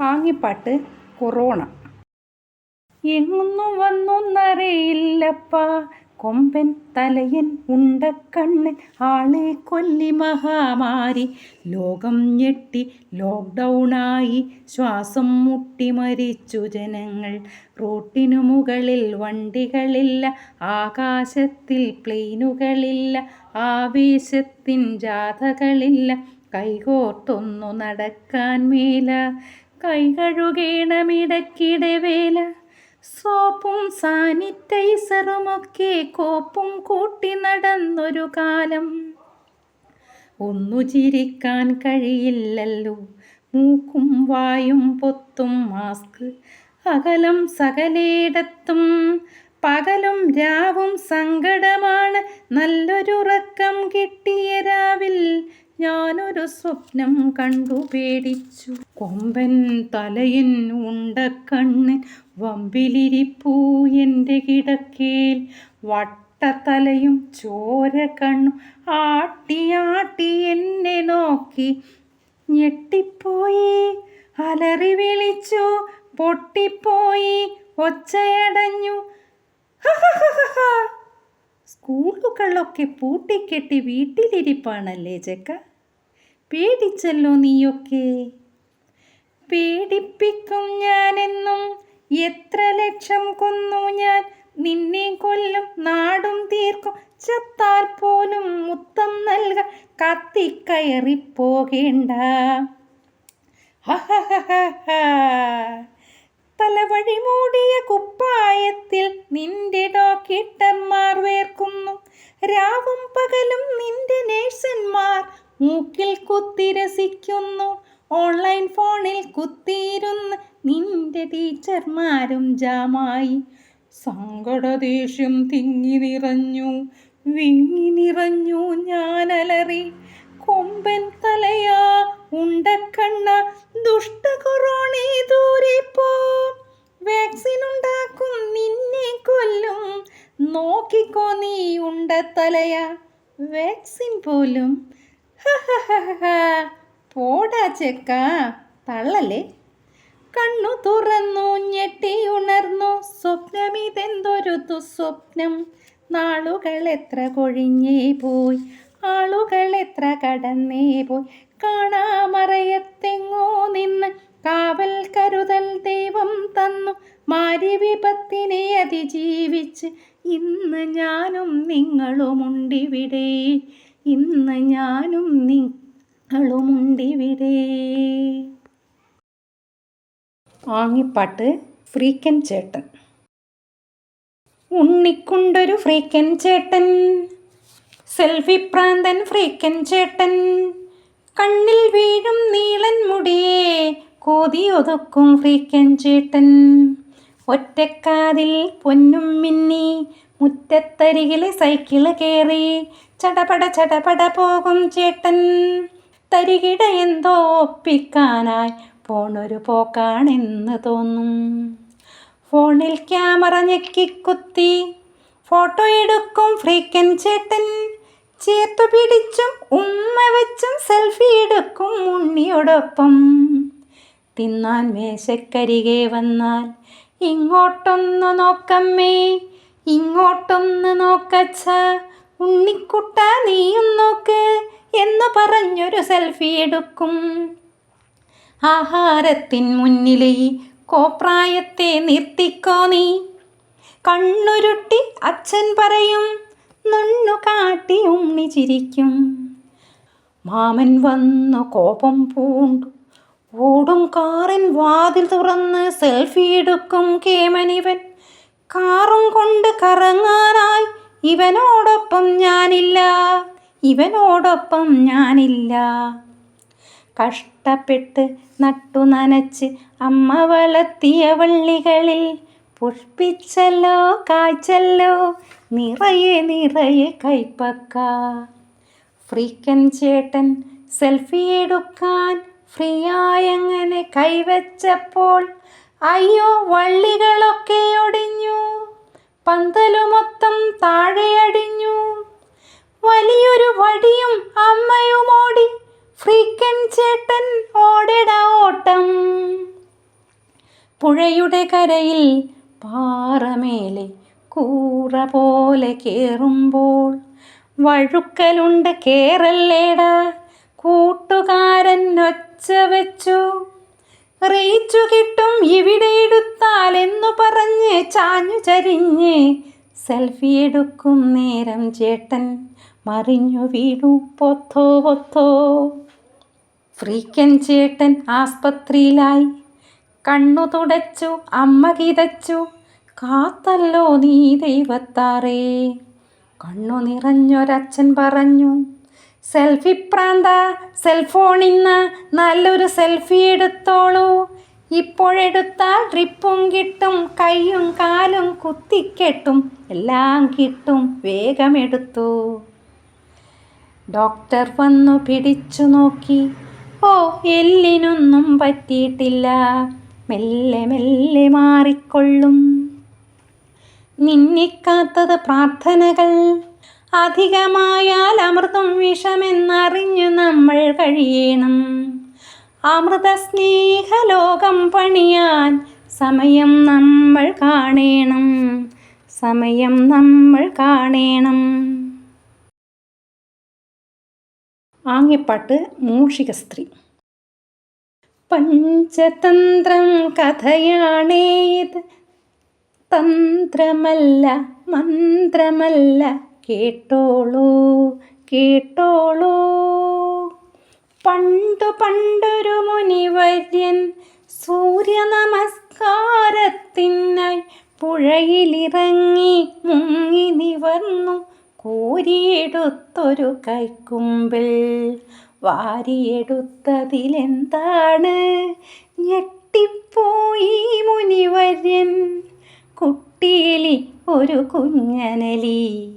ആങ്ങിപ്പാട്ട് corona. എങ്ങൊന്നും വന്നൊന്നറിയില്ലപ്പ. കൊമ്പൻ തലയൻ ഉണ്ടക്കണ്ണൻ ആളെ കൊല്ലി മഹാമാരി. ലോകം ഞെട്ടി ലോക്ക്ഡൗണായി ശ്വാസം മുട്ടി മരിച്ചു ജനങ്ങൾ. റോട്ടിനു മുകളിൽ വണ്ടികളില്ല. ആകാശത്തിൽ പ്ലെയിനുകളില്ല. ആവേശത്തിൻ ജാഥകളില്ല. കൈകോർത്തൊന്നു നടക്കാൻ മേല. കൈ കഴുകേണമിടയ്ക്കിടെ വേല. സോപ്പും സാനിറ്റൈസറുമൊക്കെ കോപ്പും കൂട്ടി നടന്നൊരു കാലം. ഒന്നു ചിരിക്കാൻ കഴിയില്ലല്ലോ. മൂക്കും വായും പൊത്തും മാസ്ക്. അകലം സകലേടത്തും പകലും രാവും സങ്കടമാണ്. നല്ലൊരുറക്കം കിട്ടിയ രാവിൽ ഞാനൊരു സ്വപ്നം കണ്ടു പേടിച്ചു. കൊമ്പൻ തലയൻ ഉണ്ടക്കണ്ണൻ വമ്പിലിരിപ്പൂ എന്റെ കിടക്കേൽ. വട്ടത്തലയും ചോര കണ്ണും ആട്ടി ആട്ടി എന്നെ നോക്കി. ഞെട്ടിപ്പോയി അലറി വിളിച്ചു പൊട്ടിപ്പോയി ഒച്ചയടഞ്ഞു. ഹഹഹഹഹ. സ്കൂളുകളൊക്കെ പൂട്ടിക്കെട്ടി വീട്ടിലിരിപ്പാണല്ലേ ചെക്ക പേടിച്ചല്ലോ നീയൊക്കെ. പേടിപ്പിക്കും ഞാനെന്നും. എത്ര ലക്ഷം കൊന്നു ഞാൻ. നിന്നെ കൊല്ലും നാടും തീർക്കും. ചത്താൽ പോലും മുത്തം നൽക കത്തിക്കയറിപ്പോകേണ്ട. ഹഹഹഹഹ. തലവഴി മൂടിയ കുപ്പായത്തിൽ നിന്റെ ഡോക്ടർമാർ വേർക്കുന്നു. രാവും പകലും നിന്റെ നേഴ്സന്മാർ മൂക്കിൽ കുത്തിരസിക്കുന്നു ഓൺലൈൻ ഫോണിൽ കുത്തിയിരുന്ന് നിന്റെ ടീച്ചർമാരും ജാമായി. സങ്കടദേഷ്യം തിങ്ങി നിറഞ്ഞു വിങ്ങി നിറഞ്ഞു ഞാനലറി. കൊമ്പൻ തലയാ ഉണ്ടക്കണ്ണ ദുഷ്ട കൊറോണ ദൂരെ പോ വാക്സിൻ ഉണ്ടാക്കും നിന്നെ കൊല്ലും. നോക്കിക്കോ നീ ഉണ്ട തലയ. വാക്സിൻ പോലും. പോടാ ചെക്ക. തള്ളല്ലേ? കണ്ണു തുറന്നു ഞെട്ടി ഉണർന്നു. സ്വപ്നമിതെന്തൊരു ദുസ്വപ്നം. നാളുകൾ എത്ര കൊഴിഞ്ഞേ പോയി. ആളുകൾ എത്ര കടന്നേ പോയി. കാണാമറയത്തെങ്ങോ നിന്ന് കാവൽ കരുതൽ ദൈവം തന്നു. മാരി വിപത്തിനെ അതിജീവിച്ച് ഇന്ന് ഞാനും നിങ്ങളുമുണ്ടിവിടെ. ഇന്ന് ഞാനും നിങ്ങളുമുണ്ടിവിടെ. ആങ്ങിപ്പാട്ട് ഫ്രീക്കൻ ചേട്ടൻ. ഉണ്ണിക്കുണ്ടൊരു ഫ്രീക്കൻ ചേട്ടൻ. സെൽഫി പ്രാന്തൻ ഫ്രീക്കൻ ചേട്ടൻ. കണ്ണിൽ വീഴും നീളൻ കോതിയൊതുക്കും ഫ്രീക്കൻ ചേട്ടൻ. ഒറ്റക്കാതിൽ പൊന്നും മിന്നി മുറ്റത്തരികിലെ സൈക്കിൾ കയറി ചടപട ചടപട പോകും ചേട്ടൻ. തരികിട എന്തോ ഒപ്പിക്കാനായി പോണൊരു പോക്കാണെന്ന് തോന്നും. ഫോണിൽ ക്യാമറ ഞെക്കിക്കുത്തി ഫോട്ടോ എടുക്കും ഫ്രീക്കൻ ചേട്ടൻ. ചേർത്തു പിടിച്ചും ഉമ്മ വെച്ചും സെൽഫി എടുക്കും ഉണ്ണിയോടൊപ്പം. തിന്നാൻ മേശക്കരികെ വന്നാൽ ഇങ്ങോട്ടൊന്ന് നോക്കമ്മേ ഇങ്ങോട്ടൊന്ന് നോക്കച്ച ഉണ്ണിക്കുട്ട നീയും നോക്ക് എന്ന് പറഞ്ഞൊരു സെൽഫി എടുക്കും. ആഹാരത്തിൻ മുന്നിലെ കോപ്രായത്തെ നിർത്തിക്കോ നീ? കണ്ണുരുട്ടി അച്ഛൻ പറയും നുണ്ണു കാട്ടി ഉണ്ണി ചിരിക്കും മാമൻ വന്നു കോപം പൂണ്ടു ഓടും കാറിൻ വാതിൽ തുറന്ന് സെൽഫി എടുക്കും കേമനിവൻ കാറും കൊണ്ട് കറങ്ങാനായി ഇവനോടൊപ്പം ഞാനില്ല. ഇവനോടൊപ്പം ഞാനില്ല. കഷ്ടപ്പെട്ട് നട്ടു നനച്ച് അമ്മ വളർത്തിയ വള്ളികളിൽ പുഷ്പിച്ചല്ലോ കായ്ച്ചല്ലോ നിറയെ നിറയെ കൈപ്പക്ക. ഫ്രീക്കൻ ചേട്ടൻ സെൽഫി എടുക്കാൻ ഫ്രീ ആയങ്ങനെ കൈവച്ചപ്പോൾ? അയ്യോ വള്ളികളൊക്കെ ഒടിഞ്ഞു. പന്തലു മൊത്തം താഴെ അടിഞ്ഞു വലിയൊരു വടിയും അമ്മയും ഓടി ഫ്രീക്കൻ ചേട്ടൻ ഓടിട ഓട്ടം. പുഴയുടെ കരയിൽ പാറമേലെ കൂറ പോലെ കേറുമ്പോൾ വഴുക്കലുണ്ട് കേറല്ലേടാ. കൂട്ടുകാരൻ ഒച്ച വെച്ചു. റീച്ചു കിട്ടും ഇവിടെ എടുത്താൽ എന്നു പറഞ്ഞ് ചാഞ്ഞു ചരിഞ്ഞ് സെൽഫി എടുക്കും നേരം ചേട്ടൻ. മറിഞ്ഞു വീണു പൊത്തോ പൊത്തോ. ഫ്രീക്കൻ ചേട്ടൻ ആസ്പത്രിയിലായി. കണ്ണു തുടച്ചു അമ്മ കിതച്ചു. കാത്തല്ലോ നീ ദൈവത്താറേ കണ്ണു നിറഞ്ഞൊരച്ഛൻ പറഞ്ഞു. സെൽഫി പ്രാന്ത സെൽഫോണിന്ന് നല്ലൊരു സെൽഫി എടുത്തോളൂ. ഇപ്പോഴെടുത്താൽ ട്രിപ്പും കിട്ടും കൈയും കാലും കുത്തിക്കെട്ടും എല്ലാം കിട്ടും വേഗമെടുത്തു. ഡോക്ടർ വന്നു പിടിച്ചു നോക്കി. ഓ എല്ലിനൊന്നും പറ്റിയിട്ടില്ല. മെല്ലെ മെല്ലെ മാറിക്കൊള്ളും. നിന്നിക്കാത്തത് പ്രാർത്ഥനകൾ. അധികമായാൽ അമൃതം വിഷമെന്നറിഞ്ഞു നമ്മൾ കഴിയണം. അമൃത സ്നേഹലോകം പണിയാൻ സമയം നമ്മൾ കാണേണം. സമയം നമ്മൾ കാണേണം. ആംഗ്യപ്പാട്ട് മൂഷിക സ്ത്രീ പഞ്ചതന്ത്രം കഥയാണേത്. തന്ത്രമല്ല മന്ത്രമല്ല കേട്ടോളൂ കേട്ടോളൂ. പണ്ടു പണ്ടൊരു മുനിവര്യൻ സൂര്യ നമസ്കാരത്തിനായി പുഴയിലിറങ്ങി മുങ്ങി നിവർന്നു കോരിയെടുത്തൊരു കൈക്കുമ്പിൽ. വാരിയെടുത്തതിലെന്താണ്? ഞെട്ടിപ്പോയി മുനിവര്യൻ കുട്ടിയിലി ഒരു കുഞ്ഞനലി.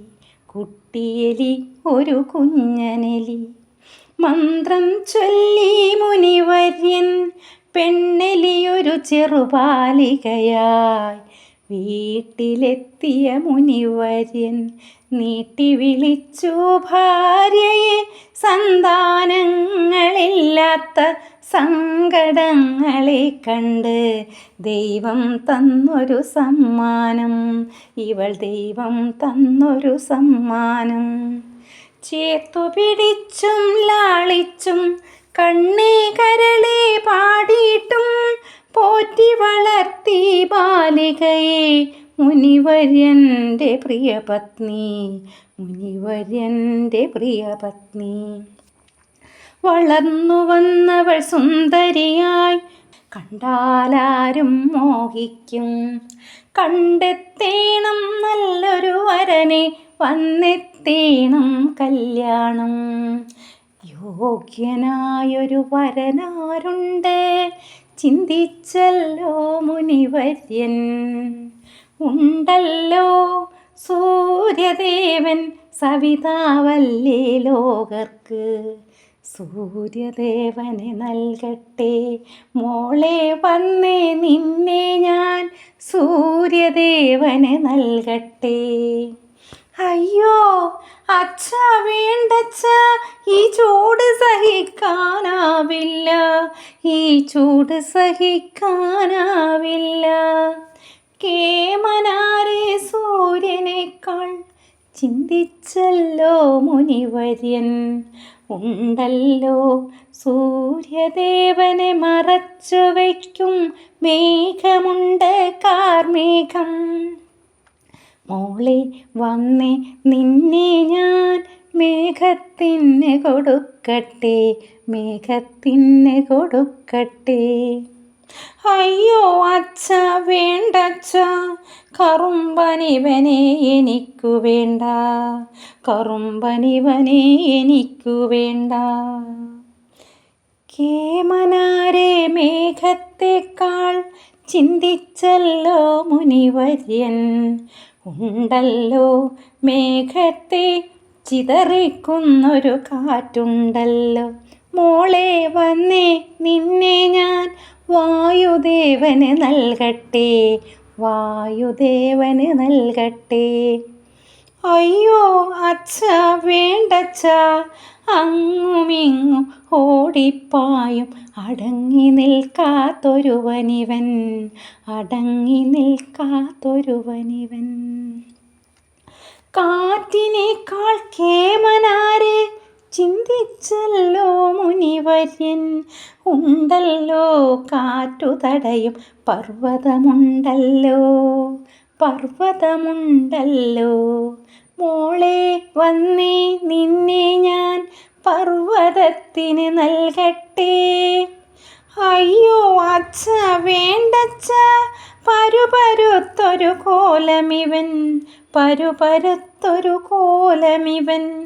കുട്ടിയെലി ഒരു കുഞ്ഞനലി. മന്ത്രം ചൊല്ലി മുനിവര്യൻ പെണ്ണെലിയൊരു ചെറുപാലികയായി. വീട്ടിലെത്തിയ മുനിവര്യൻ നീട്ടി വിളിച്ചു ഭാര്യയെ സന്താനങ്ങളില്ലാത്ത സങ്കടങ്ങളെ കണ്ട് ദൈവം തന്നൊരു സമ്മാനം ഇവൾ ദൈവം തന്നൊരു സമ്മാനം. ചേർത്തു പിടിച്ചും ലാളിച്ചും കണ്ണേ കരളെ പാടിയിട്ടും പോറ്റി വളർത്തി ബാലികയെ മുനിവര്യന്റെ പ്രിയപത്നി മുനിവര്യന്റെ പ്രിയപത്നി വളർന്നു വന്നവൾ സുന്ദരിയായി കണ്ടാലാരും മോഹിക്കും. കണ്ടെത്തേണം നല്ലൊരു വരനെ വന്നെത്തേണം കല്യാണം. യോഗ്യനായൊരു വരനാരുണ്ട് ചിന്തിച്ചല്ലോ മുനിവര്യൻ ഉണ്ടല്ലോ സൂര്യദേവൻ സവിതാവല്ലേ ലോകർക്ക്. സൂര്യദേവന് നൽകട്ടെ മോളെ വന്നേ നിന്നെ ഞാൻ സൂര്യദേവന് നൽകട്ടെ. അയ്യോ അച്ഛ വേണ്ടച്ഛ ഈ ചൂട് സഹിക്കാനാവില്ല. ഈ ചൂട് സഹിക്കാനാവില്ല. കേമനാരെ സൂര്യനേക്കാൾ ചിന്തിച്ചല്ലോ മുനിവര്യൻ. ഉണ്ടല്ലോ സൂര്യദേവനെ മറച്ചു വയ്ക്കും മേഘമുണ്ട് കാർമേഘം. മോളെ വന്നേ. നിന്നെ ഞാൻ മേഘത്തിന് കൊടുക്കട്ടെ. മേഘത്തിന് കൊടുക്കട്ടെ. അയ്യോ അച്ഛ വേണ്ടച്ഛ കറുമ്പനിവനെ എനിക്കു വേണ്ട. കറുമ്പനിവനെ എനിക്കു വേണ്ട. കേമനാരെ മേഘത്തെക്കാൾ ചിന്തിച്ചല്ലോ മുനിവര്യൻ. ഉണ്ടല്ലോ. മേഘത്തെ ചിതറിക്കുന്നൊരു കാറ്റുണ്ടല്ലോ. മോളെ വന്നേ നിന്നെ ഞാൻ വായുദേവന് നൽകട്ടെ. വായുദേവന് നൽകട്ടെ. അയ്യോ അച്ഛ വേണ്ടച്ഛ. അങ്ങുമിങ്ങും ഓടിപ്പായും. അടങ്ങി നിൽക്കാത്തൊരുവനിവൻ. അടങ്ങി നിൽക്കാത്തൊരുവനിവൻ. കാറ്റിനേക്കാൾ കേമനാരെ ചിന്തിച്ചല്ലോ മുനിവര്യൻ. ഉണ്ടല്ലോ കാറ്റു തടയും പർവതമുണ്ടല്ലോ. പർവതമുണ്ടല്ലോ. മോളെ വന്നേ നിന്നെ ഞാൻ പർവതത്തിന് നൽകട്ടെ. അയ്യോ അച്ഛ വേണ്ടച്ച പരുപരുത്തൊരു കോലമിവൻ പരുപരുത്തൊരു കോലമിവൻ.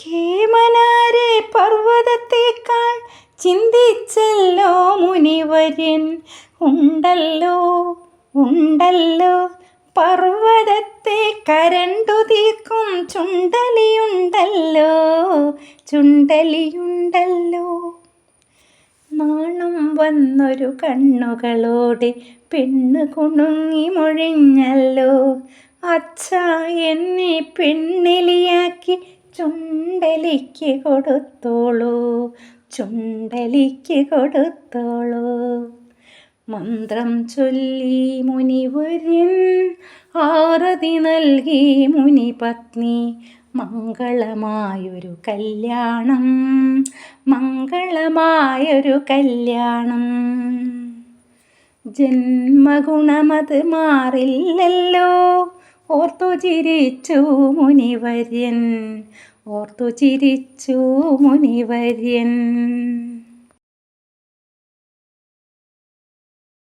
കേമനാരെ പർവതത്തേക്കാൾ ചിന്തിച്ചല്ലോ മുനിവര്യൻ. ഉണ്ടല്ലോ ഉണ്ടല്ലോ. പർവതത്തെ കരണ്ടു തീർക്കും ചുണ്ടലിയുണ്ടല്ലോ. ചുണ്ടലിയുണ്ടല്ലോ. നാണം വന്നൊരു കണ്ണുകളോടെ പെണ്ണ് കുണുങ്ങി മൊഴിഞ്ഞല്ലോ. അച്ഛ എന്നെ പെണ്ണെലിയാക്കി ചുണ്ടലിക്ക് കൊടുത്തോളൂ. ചുണ്ടലിക്ക് കൊടുത്തോളൂ. മന്ത്രം ചൊല്ലി മുനിവര്യൻ ആരതി നൽകി മുനി പത്നി. മംഗളമായൊരു കല്യാണം മംഗളമായൊരു കല്യാണം. ജന്മഗുണമത് മാറില്ലല്ലോ ഓർത്തു ചിരിച്ചു മുനിവര്യൻ. ഓർത്തു ചിരിച്ചു മുനിവര്യൻ.